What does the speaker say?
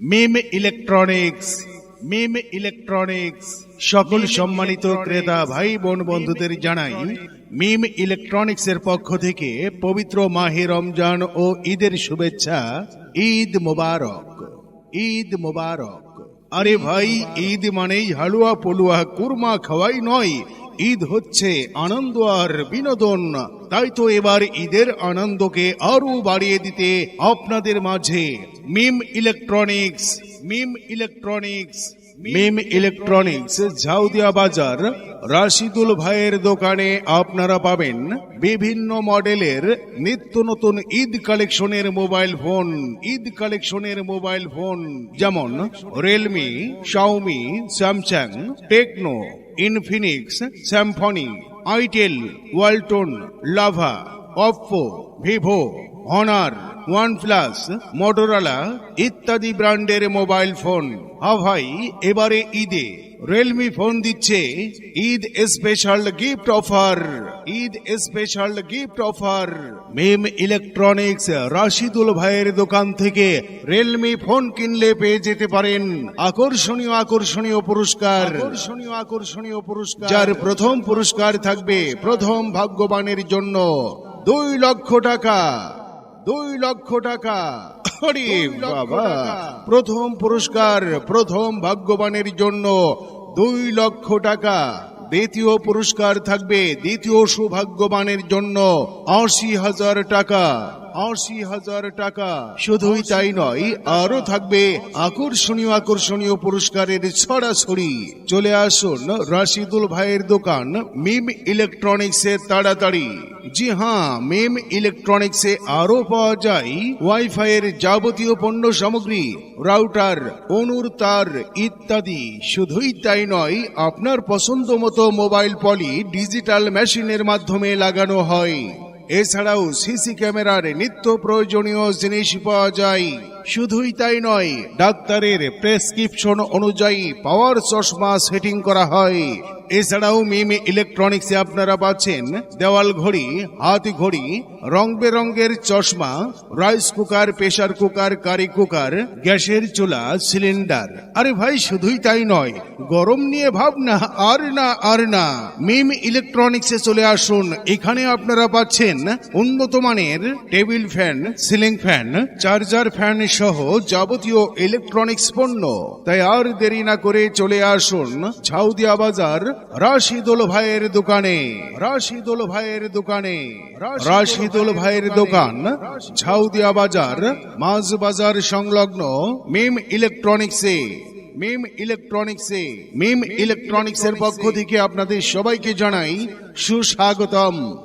মিম electronics Mim electronics. সকল সম্মানিত ক্রেতা ভাই বোন বন্ধুদের জানাই, মিম ইলেকট্রনিক্স এর পক্ষ থেকে পবিত্র মাহে রমজান ও ঈদের শুভেচ্ছা। ঈদ মোবারক ঈদ মোবারক। আরে ভাই, ঈদ মানেই হালুয়া পলুয়া, কুরমা খাওয়াই নয় ঈদ হচ্ছে আনন্দ আর বিনোদন। তাই তো এবার ঈদের আনন্দকে আরও বাড়িয়ে দিতে আপনাদের মাঝে Mim electronics Mim electronics Mim electronics, Jhaudia বাজার, রাশিদুল ভাইয়ের দোকানে আপনারা পাবেন বিভিন্ন মডেলের নিত্য নতুন ঈদ কালেকশনের মোবাইল ফোন, ঈদ কালেকশনের মোবাইল ফোন, যেমন Realme Xiaomi Samsung Tecno Infinix Symphony itel Walton Lava. Oppo Vivo Honor OnePlus Motorola ইত্যাদি ব্র্যান্ডের মোবাইল ফোন। হা ভাই এবারে ঈদে। রিয়েলমি ফোন দিচ্ছে Eid special gift offer Eid special gift offer Mim electronics Rashidul ভাইয়ের দোকান থেকে রিয়েলমি ফোন কিনলে পেয়ে যেতে পারেন। আকর্ষণীয় আকর্ষণীয় পুরস্কার। আকর্ষণীয় আকর্ষণীয় পুরস্কার। যার প্রথম পুরস্কার থাকবে প্রথম ভাগ্যবানের জন্য। দুই লক্ষ টাকা দুই লক্ষ টাকা। বাবা প্রথম পুরস্কার প্রথম ভাগ্যবানের জন্য দুই লক্ষ টাকা। দ্বিতীয় পুরস্কার থাকবে দ্বিতীয় সৌভাগ্যবানের জন্য আশি হাজার টাকা। আশি হাজার টাকা। শুধুই তাই নয় আরও থাকবে আকর্ষণীয় আকর্ষণীয় পুরস্কারের ছড়াছড়ি। চলে আসুন রাশিদুল ভাইয়ের দোকান মিম ইলেকট্রনিক্সে তাড়াতাড়ি। জি হ্যাঁ মিম ইলেকট্রনিক্সে আরও পাওয়া যায় ওয়াইফাই এর যাবতীয় পণ্য সামগ্রী রাউটার অনুর তার ইত্যাদি। শুধুই তাই নয় আপনার পছন্দ মতো মোবাইল পলি ডিজিটাল মেশিনের মাধ্যমে লাগানো হয়। এছাড়াও সিসি ক্যামেরার নিত্য প্রয়োজনীয় জিনিস পাওয়া যায়। শুধুই তাই নয়, ডাক্তারের প্রেসক্রিপশন অনুযায়ী পাওয়ার চশমা সেটিং করা হয়। এছাড়াও মিমি ইলেকট্রনিক্সে আপনারা পাচ্ছেন দেওয়াল ঘড়ি, হাত ঘড়ি, রং বেরঙ্গের চশমা, rice cooker pressure cooker, curry cooker, গ্যাসের চুলা, সিলিন্ডার। আরে ভাই, শুধুই তাই নয়, গরম নিয়ে ভাবনা, আর না আর না। মিম ইলেকট্রনিক্সে চলে আসুন, এখানে আপনারা পাচ্ছেন উন্নত মানের table fan, ceiling fan, charger fan সহ যাবতীয় ইলেকট্রনিক্স পণ্য। তাই আর দেরি না করে চলে আসুন ঝাউদিয়া বাজার, রাশিদুল ভাইয়ের দোকানে। রাশিদুল ভাইয়ের দোকানে। রাশিদুল ভাইয়ের দোকান, ঝাউদিয়া বাজার, মাঝ বাজার সংলগ্ন মিম ইলেকট্রনিক্সে মিম ইলেকট্রনিক্সে মিম ইলেকট্রনিক্সের পক্ষ থেকে আপনাদের সবাইকে জানাই সুস্বাগতম।